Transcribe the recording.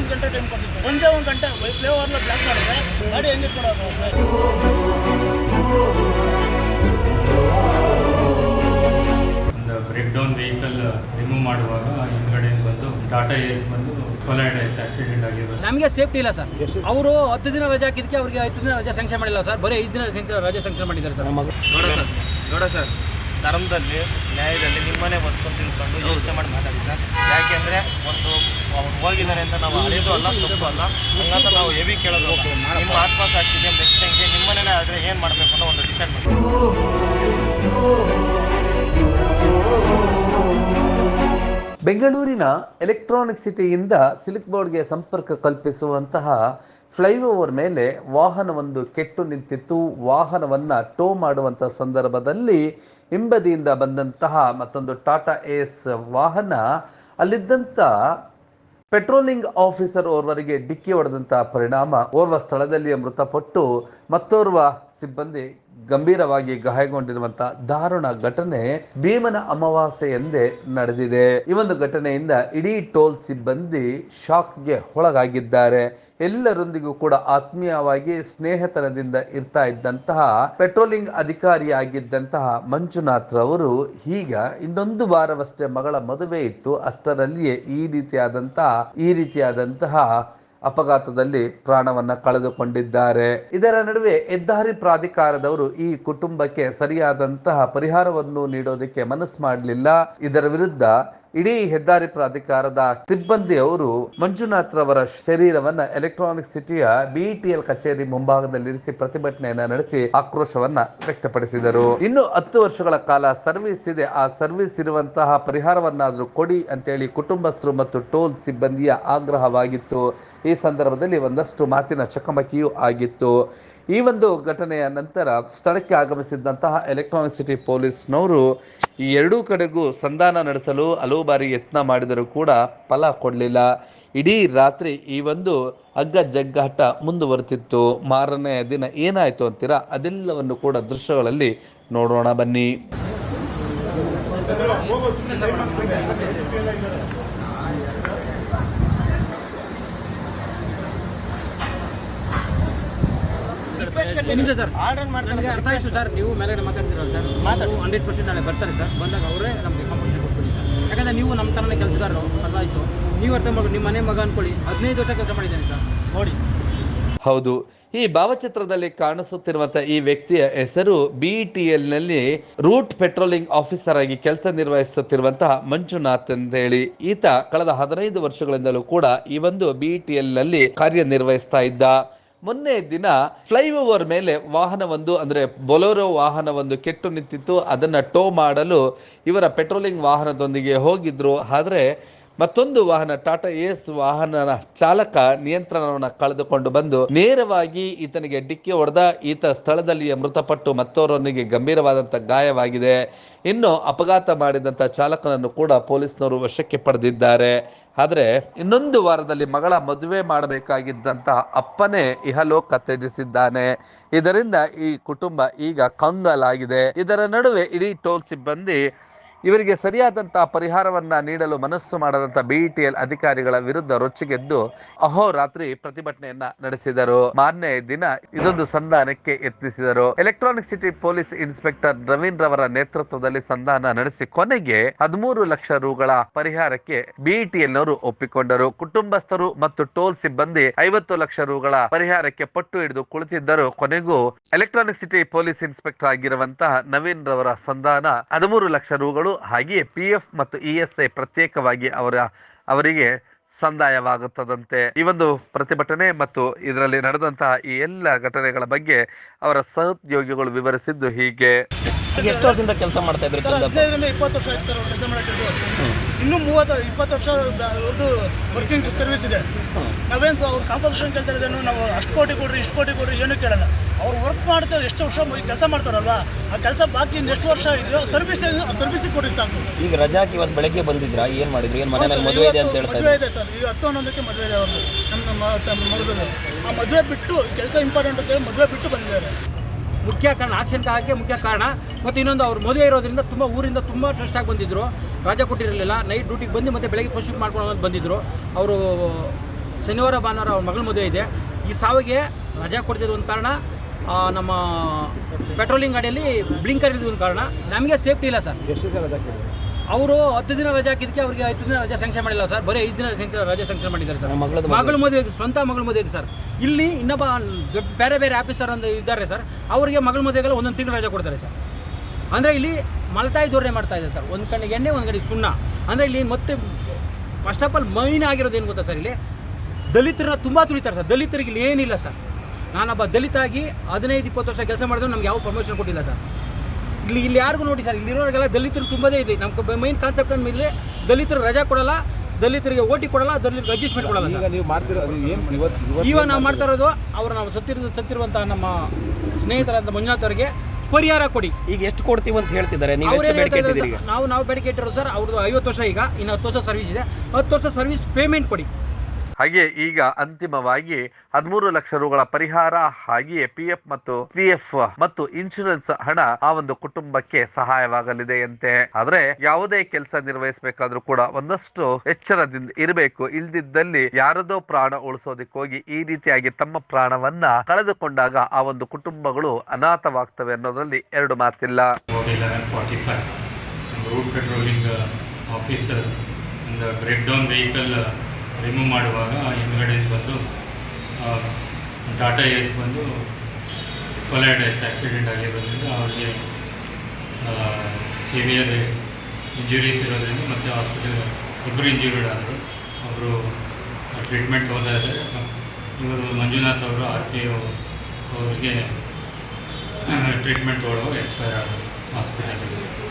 ಒಂದು ಗಂಟೆ ಟೈಮ್ ಕೊಟ್ಟಿದ್ದೆ ಒಂದೇ ಒಂದು ಗಂಟೆ ಫ್ಲೇ ಓವರ್ನ ಬ್ಲಾಕ್ ಮಾಡಿದ್ರೆ ಗಾಡಿ ಹೆಂಗೆ ಕೊಡೋದು ಒಂದು ಬ್ರೇಕ್ ಡೌನ್ ವೆಹಿಕಲ್ ರಿಮೂವ್ ಮಾಡುವಾಗ ಹಿಂದ್ಗಡೆ ಬಂದು ಟಾಟಾ ಏಸ್ ಬಂದು ಕೊಲೈಡ್ ಆಯ್ತು ಆಕ್ಸಿಡೆಂಟ್ ಆಗಿರೋದು. ನಮಗೆ ಸೇಫ್ಟಿ ಇಲ್ಲ ಸರ್ ಅವರು ಹತ್ತು ದಿನ ರಜೆ ಹಾಕಿದ್ದಕ್ಕೆ ಅವ್ರಿಗೆ ಹತ್ತು ದಿನ ರಜೆ ಸ್ಯಾಂಕ್ಷನ್ ಮಾಡಿಲ್ಲ ಸರ್ ಬರೀ ಐದು ದಿನ ರಜಾ ರಜೆ ಸ್ಯಾಂಕ್ಷನ್ ಮಾಡಿದ್ದಾರೆ ಸರ್ ನೋಡ ಸರ್ ನೋಡೋ ಸರ್ ಧರ್ಮದಲ್ಲಿ ನ್ಯಾಯದಲ್ಲಿ ನಿಮ್ಮನೆ ವಸ್ತು ತಿಳ್ಕೊಂಡು ಯೋಚನೆ ಮಾಡಿ ಮಾತಾಡಿ ಸರ್. ಯಾಕೆಂದ್ರೆ ಒಂದು ಅವ್ರು ಹೋಗಿದ್ದಾರೆ ಅಂತ ನಾವು ಅಳೆಯೋದು ಅಲ್ಲ ತಪ್ಪು ಅಲ್ಲ. ಹಂಗಂತ ನಾವು ಹೆವಿ ಕೇಳೋದು. ನಿಮ್ಮ ಆತ್ಮಸಾಕ್ಷಿಗೆ ನೆಕ್ಸ್ಟ್ ಟೈಮ್ಗೆ ನಿಮ್ಮನೇ ಆದರೆ ಏನು ಮಾಡಬೇಕು ಅನ್ನೋ ಒಂದು ಡಿಸೈಡ್ ಮಾಡಿ. ಬೆಂಗಳೂರಿನ ಎಲೆಕ್ಟ್ರಾನಿಕ್ ಸಿಟಿಯಿಂದ ಸಿಲ್ಕ್ ಬೋರ್ಡ್ಗೆ ಸಂಪರ್ಕ ಕಲ್ಪಿಸುವಂತಹ ಫ್ಲೈಓವರ್ ಮೇಲೆ ವಾಹನವೊಂದು ಕೆಟ್ಟು ನಿಂತಿತ್ತು. ವಾಹನವನ್ನ ಟೋ ಮಾಡುವಂಥ ಸಂದರ್ಭದಲ್ಲಿ ಹಿಂಬದಿಯಿಂದ ಬಂದಂತಹ ಮತ್ತೊಂದು ಟಾಟಾ ಏಸ್ ವಾಹನ ಅಲ್ಲಿದ್ದಂಥ ಪೆಟ್ರೋಲಿಂಗ್ ಆಫೀಸರ್ ಓರ್ವರಿಗೆ ಡಿಕ್ಕಿ ಹೊಡೆದಂತಹ ಪರಿಣಾಮ. ಓರ್ವ ಸ್ಥಳದಲ್ಲಿಯೇ ಮೃತಪಟ್ಟು ಮತ್ತೋರ್ವ ಸಿಬ್ಬಂದಿ ಗಂಭೀರವಾಗಿ ಗಾಯಗೊಂಡಿರುವಂತಹ ದಾರುಣ ಘಟನೆ ಭೀಮನ ಅಮಾವಾಸ್ಯೆ ಎಂದೇ ನಡೆದಿದೆ. ಈ ಒಂದು ಘಟನೆಯಿಂದ ಇಡೀ ಟೋಲ್ ಸಿಬ್ಬಂದಿ ಶಾಕ್ಗೆ ಒಳಗಾಗಿದ್ದಾರೆ. ಎಲ್ಲರೊಂದಿಗೂ ಕೂಡ ಆತ್ಮೀಯವಾಗಿ ಸ್ನೇಹತನದಿಂದ ಇರ್ತಾ ಇದ್ದಂತಹ ಪೆಟ್ರೋಲಿಂಗ್ ಅಧಿಕಾರಿಯಾಗಿದ್ದಂತಹ ಮಂಜುನಾಥ್ ರವರು ಈಗ ಇನ್ನೊಂದು ವಾರವಷ್ಟೇ ಮಗಳ ಮದುವೆ ಇತ್ತು. ಅಷ್ಟರಲ್ಲಿಯೇ ಈ ರೀತಿಯಾದಂತಹ ಈ ರೀತಿಯಾದಂತಹ ಅಪಘಾತದಲ್ಲಿ ಪ್ರಾಣವನ್ನ ಕಳೆದುಕೊಂಡಿದ್ದಾರೆ. ಇದರ ನಡುವೆ ಹೆದ್ದಾರಿ ಪ್ರಾಧಿಕಾರದವರು ಈ ಕುಟುಂಬಕ್ಕೆ ಸರಿಯಾದಂತಹ ಪರಿಹಾರವನ್ನು ನೀಡೋದಕ್ಕೆ ಮನಸ್ಸು ಮಾಡಲಿಲ್ಲ. ಇದರ ವಿರುದ್ಧ ಇಡೀ ಹೆದ್ದಾರಿ ಪ್ರಾಧಿಕಾರದ ಸಿಬ್ಬಂದಿಯವರು ಮಂಜುನಾಥ್ ರವರ ಶರೀರವನ್ನ ಎಲೆಕ್ಟ್ರಾನಿಕ್ ಸಿಟಿಯ ಬಿಇಟಿಎಲ್ ಕಚೇರಿ ಮುಂಭಾಗದಲ್ಲಿರಿಸಿ ಪ್ರತಿಭಟನೆಯನ್ನ ನಡೆಸಿ ಆಕ್ರೋಶವನ್ನ ವ್ಯಕ್ತಪಡಿಸಿದರು. ಇನ್ನು ಹತ್ತು ವರ್ಷಗಳ ಕಾಲ ಸರ್ವಿಸ್ ಇದೆ. ಆ ಸರ್ವಿಸ್ ಇರುವಂತಹ ಪರಿಹಾರವನ್ನಾದರೂ ಕೊಡಿ ಅಂತೇಳಿ ಕುಟುಂಬಸ್ಥರು ಮತ್ತು ಟೋಲ್ ಸಿಬ್ಬಂದಿಯ ಆಗ್ರಹವಾಗಿತ್ತು. ಈ ಸಂದರ್ಭದಲ್ಲಿ ಒಂದಷ್ಟು ಮಾತಿನ ಚಕಮಕಿಯೂ ಆಗಿತ್ತು. ಈ ಒಂದು ಘಟನೆಯ ನಂತರ ಸ್ಥಳಕ್ಕೆ ಆಗಮಿಸಿದ್ದಂತಹ ಎಲೆಕ್ಟ್ರಾನಿಕ್ ಸಿಟಿ ಪೊಲೀಸ್ನವರು ಈ ಎರಡೂ ಕಡೆಗೂ ಸಂಧಾನ ನಡೆಸಲು ಹಲವು ಬಾರಿ ಯತ್ನ ಮಾಡಿದರೂ ಕೂಡ ಫಲ ಕೊಡಲಿಲ್ಲ. ಇಡೀ ರಾತ್ರಿ ಈ ಒಂದು ಹಗ್ಗ ಜಗ್ಗಾಟ ಮುಂದುವರೆತಿತ್ತು. ಮಾರನೆಯ ದಿನ ಏನಾಯಿತು ಅಂತೀರಾ? ಅದೆಲ್ಲವನ್ನು ಕೂಡ ದೃಶ್ಯಗಳಲ್ಲಿ ನೋಡೋಣ ಬನ್ನಿ ಏನಿಲ್ಲ ಸರ್ ಆರ್ಡರ್ ಮಾಡ್ತಾರೆ ನನಗೆ ಅರ್ಥ ಆಯ್ತು ಸರ್ ನೀವು ಮೇಲ್ಗಡೆ ಮಾತಾಡ್ತಿರಲ್ಲ ಸರ್ ಮಾತಾಡಿ. ಹಂಡ್ರೆಡ್ ಪರ್ಸೆಂಟ್ ನಾಳೆ ಬರ್ತಾರೆ ಸರ್ ಬಂದಾಗ ಅವರೇ ನಮಗೆ ಕಾಂಪನ್ಸೇಷನ್ ಕೊಟ್ಬಿಡಿ ಸರ್ ಯಾಕಂದರೆ ನೀವು ನಮ್ಮ ಥರನೇ ಕೆಲಸಗಾರರು. ಅರ್ಥ ಆಯಿತು? ನೀವು ಅರ್ಥ ಮಾಡಿ ನಿಮ್ಮ ಮನೆ ಮಗ ಅನ್ಕೊಳ್ಳಿ. ಹದಿನೈದು ವರ್ಷ ಕೆಲಸ ಮಾಡಿದ್ದೇನೆ ಸರ್ ನೋಡಿ. ಹೌದು. ಈ ಭಾವಚಿತ್ರದಲ್ಲಿ ಕಾಣಿಸುತ್ತಿರುವಂತಹ ಈ ವ್ಯಕ್ತಿಯ ಹೆಸರು ಬಿಇಟಿಎಲ್ನಲ್ಲಿ ರೂಟ್ ಪೆಟ್ರೋಲಿಂಗ್ ಆಫೀಸರ್ ಆಗಿ ಕೆಲಸ ನಿರ್ವಹಿಸುತ್ತಿರುವಂತಹ ಮಂಜುನಾಥ್ ಅಂತ ಹೇಳಿ ಈತ ಕಳೆದ ಹದಿನೈದು ವರ್ಷಗಳಿಂದಲೂ ಕೂಡ ಈ ಒಂದು ಬಿಇಟಿಎಲ್ನಲ್ಲಿ ಕಾರ್ಯನಿರ್ವಹಿಸ್ತಾ ಇದ್ದ. ಮೊನ್ನೆ ದಿನ ಫ್ಲೈಓವರ್ ಮೇಲೆ ವಾಹನವೊಂದು, ಅಂದ್ರೆ ಬೊಲೋರೋ ವಾಹನವೊಂದು ಕೆಟ್ಟು ನಿಂತಿತ್ತು. ಅದನ್ನ ಟೋ ಮಾಡಲು ಇವರ ಪೆಟ್ರೋಲಿಂಗ್ ವಾಹನದೊಂದಿಗೆ ಹೋಗಿದ್ರು. ಆದ್ರೆ ಮತ್ತೊಂದು ವಾಹನ, ಟಾಟಾ ಏಸ್ ವಾಹನದ ಚಾಲಕ ನಿಯಂತ್ರಣವನ್ನು ಕಳೆದುಕೊಂಡು ಬಂದು ನೇರವಾಗಿ ಈತನಿಗೆ ಡಿಕ್ಕಿ ಹೊಡೆದ ಈತ ಸ್ಥಳದಲ್ಲಿಯೇ ಮೃತಪಟ್ಟು ಮತ್ತೋರವನಿಗೆ ಗಂಭೀರವಾದಂಥ ಗಾಯವಾಗಿದೆ. ಇನ್ನು ಅಪಘಾತ ಮಾಡಿದಂಥ ಚಾಲಕನನ್ನು ಕೂಡ ಪೊಲೀಸ್ನವರು ವಶಕ್ಕೆ ಪಡೆದಿದ್ದಾರೆ. ಆದರೆ ಇನ್ನೊಂದು ವಾರದಲ್ಲಿ ಮಗಳ ಮದುವೆ ಮಾಡಬೇಕಾಗಿದ್ದಂತಹ ಅಪ್ಪನೇ ಇಹಲೋಕ ತ್ಯಜಿಸಿದ್ದಾನೆ ಇದರಿಂದ ಈ ಕುಟುಂಬ ಈಗ ಕಂಗಾಲಾಗಿದೆ. ಇದರ ನಡುವೆ ಇಡೀ ಟೋಲ್ ಸಿಬ್ಬಂದಿ ಇವರಿಗೆ ಸರಿಯಾದಂತಹ ಪರಿಹಾರವನ್ನ ನೀಡಲು ಮನಸ್ಸು ಮಾಡದಂತ ಬಿಇಟಿಎಲ್ ಅಧಿಕಾರಿಗಳ ವಿರುದ್ಧ ರೊಚ್ಚಿಗೆದ್ದು ಅಹೋರಾತ್ರಿ ಪ್ರತಿಭಟನೆಯನ್ನ ನಡೆಸಿದರು. ಮಾನ್ಯ ದಿನ ಇದೊಂದು ಸಂಧಾನಕ್ಕೆ ಯತ್ನಿಸಿದರು. Electronic city police inspector Raveen ರವರ ನೇತೃತ್ವದಲ್ಲಿ ಸಂಧಾನ ನಡೆಸಿ ಕೊನೆಗೆ ಹದಿಮೂರು ಲಕ್ಷ ರುಗಳ ಪರಿಹಾರಕ್ಕೆ ಬಿಇಟಿಎಲ್ ನವರು ಒಪ್ಪಿಕೊಂಡರು. ಕುಟುಂಬಸ್ಥರು ಮತ್ತು ಟೋಲ್ ಸಿಬ್ಬಂದಿ ಐವತ್ತು ಲಕ್ಷ ರುಗಳ ಪರಿಹಾರಕ್ಕೆ ಪಟ್ಟು ಹಿಡಿದು ಕುಳಿತಿದ್ದರು. ಕೊನೆಗೂ ಎಲೆಕ್ಟ್ರಾನಿಕ್ ಸಿಟಿ ಪೊಲೀಸ್ ಇನ್ಸ್ಪೆಕ್ಟರ್ ಆಗಿರುವಂತಹ ನವೀನ್ ರವರ ಸಂಧಾನ ಹದಿಮೂರು ಲಕ್ಷ ರುಗಳು ಹಾಗೆಯೇ ಪಿ ಎಫ್ ಮತ್ತು ಇ ಎಸ್ ಐ ಪ್ರತ್ಯೇಕವಾಗಿ ಅವರ, ಅವರಿಗೆ ಸಂದಾಯವಾಗುತ್ತದಂತೆ. ಈ ಒಂದು ಪ್ರತಿಭಟನೆ ಮತ್ತು ಇದರಲ್ಲಿ ನಡೆದಂತಹ ಈ ಎಲ್ಲ ಘಟನೆಗಳ ಬಗ್ಗೆ ಅವರ ಸಹೋದ್ಯೋಗಿಗಳು ವಿವರಿಸಿದ್ದು ಹೀಗೆ. ಈಗ ಎಷ್ಟು ವರ್ಷದಿಂದ ಕೆಲಸ ಮಾಡ್ತಾ ಇದ್ರು ಚಂದಪ್ಪ? ಹದಿನೈದರಿಂದ ಇಪ್ಪತ್ತು ವರ್ಷ ಆಯ್ತು ಸರ್ ಅವ್ರು ಕೆಲಸ ಮಾಡೋಕ್ಕಿದ್ದು ಇನ್ನೂ ಮೂವತ್ತು ಇಪ್ಪತ್ತು ವರ್ಷ ಅವ್ರದ್ದು ವರ್ಕಿಂಗ್ ಸರ್ವಿಸ್ ಇದೆ. ನಾವೇನು ಸರ್ ಅವ್ರು ಕಾಂಪೋಸಿಷನ್ ಕೇಳ್ತಾ ಇದ್ದೇನು ನಾವು ಅಷ್ಟು ಕೋಟಿ ಕೊಡ್ರಿ ಇಷ್ಟು ಕೋಟಿ ಕೊಡ್ರಿ ಏನೂ ಕೇಳಲ್ಲ. ಅವ್ರು ವರ್ಕ್ ಮಾಡ್ತಾರೆ ಎಷ್ಟು ವರ್ಷ ಕೆಲಸ ಮಾಡ್ತಾರಲ್ವಾ? ಆ ಕೆಲಸ ಬಾಕಿ ಇನ್ನು ಎಷ್ಟು ವರ್ಷ ಇದೆಯೋ ಸರ್ವಿಸ್ ಸರ್ವಿಸ್ ಕೊಡಿ ಸಾಕು. ಈಗ ರಜಾಕ್ ಇವತ್ತು ಬೆಳಗ್ಗೆ ಬಂದಿದ್ರ ಏನ್ ಮಾಡಿದ್ರು? ಏನ್ ಮನೆಯಲ್ಲಿ ಮದುವೆ ಇದೆ ಅಂತ ಹೇಳ್ತಾರೆ ಮದುವೆ ಇದೆ ಸರ್. ಈಗ ಹತ್ತು ಹನ್ನೊಂದಕ್ಕೆ ಮದುವೆ ಇದೆ ಅವ್ರದ್ದು ನಮ್ಮ ಮದುವೆ ಆ ಮದುವೆ ಬಿಟ್ಟು ಕೆಲಸ ಇಂಪಾರ್ಟೆಂಟ್ ಅಂತ ಹೇಳಿ ಮದುವೆ ಬಿಟ್ಟು ಬಂದಿದ್ದಾರೆ. ಮುಖ್ಯ ಕಾರಣ, ಆಕ್ಷನ್ ಆಗಕ್ಕೆ ಮುಖ್ಯ ಕಾರಣ. ಮತ್ತು ಇನ್ನೊಂದು ಅವ್ರು ಮದುವೆ ಇರೋದ್ರಿಂದ ತುಂಬ ಊರಿಂದ ತುಂಬ ಟ್ರಸ್ಟ್ ಆಗಿ ಬಂದಿದ್ದರು ರಾಜ ಕೊಟ್ಟಿರಲಿಲ್ಲ ನೈಟ್ ಡ್ಯೂಟಿಗೆ ಬಂದು ಮತ್ತೆ ಬೆಳಗ್ಗೆ ಮಾಡ್ಕೊಳ್ಳೋ ಮಾಡ್ಕೊಂಡು ಬಂದಿದ್ದರು ಅವರು ಶನಿವಾರ, ಭಾನುವಾರ ಅವ್ರ ಮಗಳ ಮದುವೆ ಇದೆ. ಈ ಸಾವಿಗೆ ರಜಾ ಕೊಡ್ತಿದ್ದು ಒಂದು ಕಾರಣ ನಮ್ಮ ಪೆಟ್ರೋಲಿಂಗ್ ಗಾಡಿಯಲ್ಲಿ ಬ್ಲಿಂಕರ್ ಇದ್ದು ಒಂದು ಕಾರಣ. ನಮಗೆ ಸೇಫ್ಟಿ ಇಲ್ಲ ಸರ್. ಅವರು ಹತ್ತು ದಿನ ರಜೆ ಹಾಕಿದ್ದಕ್ಕೆ ಅವರಿಗೆ ಐದು ದಿನ ರಜೆ ಸ್ಯಾಂಕ್ಷನ್ ಮಾಡಿಲ್ಲ ಸರ್. ಬರೀ ಐದು ದಿನ ರಜೆ ಸ್ಯಾಂಕ್ಷನ್ ಮಾಡಿದ್ದಾರೆ ಸರ್. ಮಗಳು. ಮದುವೆಗೆ ಸ್ವಂತ ಮಗಳ ಮದುವೆಗೆ ಸರ್. ಇಲ್ಲಿ ಇನ್ನೊಬ್ಬ ದೊಡ್ಡ ಬೇರೆ ಬೇರೆ ಆಫೀಸರ್ ಒಂದು ಇದ್ದಾರೆ ಸರ್. ಅವರಿಗೆ ಮಗಳ ಮದುವೆಗೆಲ್ಲ ಒಂದೊಂದು ತಿಂಗಳು ರಜೆ ಕೊಡ್ತಾರೆ ಸರ್. ಅಂದರೆ ಇಲ್ಲಿ ಮಲತಾಯಿ ಧೋರಣೆ ಮಾಡ್ತಾ ಇದೆ ಸರ್. ಒಂದು ಕಣ್ಣಿಗೆ ಎಣ್ಣೆ ಒಂದು ಕಡೆ ಸುಣ್ಣ. ಅಂದರೆ ಇಲ್ಲಿ ಮತ್ತೆ ಫಸ್ಟ್ ಆಫ್ ಆಲ್ ಮೈನ್ ಆಗಿರೋದು ಏನು ಗೊತ್ತಾ ಸರ್ ಇಲ್ಲಿ? ದಲಿತರನ್ನ ತುಂಬ ತುಳಿತಾರೆ ಸರ್. ದಲಿತರಿಗೆ ಇಲ್ಲಿ ಏನಿಲ್ಲ ಸರ್. ನಾನೊಬ್ಬ ದಲಿತಾಗಿ ಹದಿನೈದು ಇಪ್ಪತ್ತು ವರ್ಷ ಕೆಲಸ ಮಾಡಿದ್ರು ನಮ್ಗೆ ಯಾವ ಪ್ರಮೋಷನ್ ಕೊಟ್ಟಿಲ್ಲ ಸರ್. ಇಲ್ಲಿ ಇಲ್ಲಿ ಯಾರಿಗೂ ನೋಡಿ ಸರ್ ಇಲ್ಲಿರೋರಿಗೆಲ್ಲ ದಲಿತರು ತುಂಬದೇ ಇದೆ. ನಮ್ಮ ಮೈನ್ ಕಾನ್ಸೆಪ್ಟ್ ಮೇಲೆ ದಲಿತರು ರಜಾ ಕೊಡಲ್ಲ ದಲಿತರಿಗೆ ಓಟಿ ಕೊಡಲ್ಲ ದಲಿತರಿಗೆ ಅಡ್ಜಸ್ಟ್ಮೆಂಟ್ ಕೊಡಲ್ಲ ಈಗ ನೀವು ಮಾಡ್ತಿರೋ ಅದು ಏನು ಇವತ್ತು ನಾವು ಮಾಡ್ತಾ ಇರೋದು ಅವರು ನಾವು ಸತ್ತಿರೋ ಸತ್ತಿರುವಂತಹ ನಮ್ಮ ಸ್ನೇಹಿತರಂತ ಮಂಜುನಾಥ್ ಅವರಿಗೆ ಪರಿಹಾರ ಕೊಡಿ. ಈಗ ಎಷ್ಟು ಕೊಡ್ತೀವಿ ಅಂತ ಹೇಳ್ತಿದ್ದಾರೆ? ನೀವು ಎಷ್ಟು ಬೇಡಿಕೆ ಇದ್ದಾರೆ ಇಟ್ಟಿದ್ದೀರಿ ಈಗ ನಾವು ನಾವು ಬೇಡಿಕೆ ಇಟ್ಟಿರೋದು ಸರ್ ಅವ್ರದ್ದು ಐವತ್ತು ವರ್ಷ ಈಗ ಇನ್ನು ಹತ್ತು ವರ್ಷ ಸರ್ವಿಸ್ ಇದೆ. ಹತ್ತು ವರ್ಷ ಸರ್ವಿಸ್ ಪೇಮೆಂಟ್ ಕೊಡಿ. ಹಾಗೆ ಈಗ ಅಂತಿಮವಾಗಿ ಹದಿಮೂರು ಲಕ್ಷ ರೂಗಳ ಪರಿಹಾರ ಹಾಗೆಯೇ ಪಿ ಎಫ್ ಮತ್ತು ಪಿ ಎಫ್ ಮತ್ತು ಇನ್ಶೂರೆನ್ಸ್ ಹಣ ಆ ಒಂದು ಕುಟುಂಬಕ್ಕೆ ಸಹಾಯವಾಗಲಿದೆ ಅಂತೆ. ಆದ್ರೆ ಯಾವುದೇ ಕೆಲಸ ನಿರ್ವಹಿಸಬೇಕಾದ್ರೂ ಕೂಡ ಒಂದಷ್ಟು ಎಚ್ಚರದಿಂದ ಇರಬೇಕು. ಇಲ್ದಿದ್ದಲ್ಲಿ ಯಾರದೋ ಪ್ರಾಣ ಉಳಿಸೋದಕ್ಕೆ ಹೋಗಿ ಈ ರೀತಿಯಾಗಿ ತಮ್ಮ ಪ್ರಾಣವನ್ನ ಕಳೆದುಕೊಂಡಾಗ ಆ ಒಂದು ಕುಟುಂಬಗಳು ಅನಾಥವಾಗ್ತವೆ ಅನ್ನೋದ್ರಲ್ಲಿ ಎರಡು ಮಾತಿಲ್ಲ. ರಿಮೂವ್ ಮಾಡುವಾಗ ಹಿಂದ್ಗಡೆಯಿಂದ ಬಂದು ಡಾಟಾ ಏಸ್ ಬಂದು ಕೊಲೈಡ್ ಆಯಿತು ಆಕ್ಸಿಡೆಂಟ್ ಆಗಿರೋದ್ರಿಂದ ಅವ್ರಿಗೆ ಸಿವಿಯರ್ ಇಂಜುರೀಸ್ ಇರೋದ್ರಿಂದ ಮತ್ತು ಹಾಸ್ಪಿಟಲ್ ಇಬ್ಬರು ಇಂಜುರಿಡ್ ಆದರು. ಅವರು ಟ್ರೀಟ್ಮೆಂಟ್ ತಗೋತಾ ಇದ್ದಾರೆ. ಇವರು ಮಂಜುನಾಥ್ ಅವರು, ಆರ್ ಪಿ ಒ ಅವರಿಗೆ ಟ್ರೀಟ್ಮೆಂಟ್ ತೊಗೊಳ್ಳೋ ಎಕ್ಸ್ಪೈರ್ ಆದರು ಹಾಸ್ಪಿಟಲಲ್ಲಿ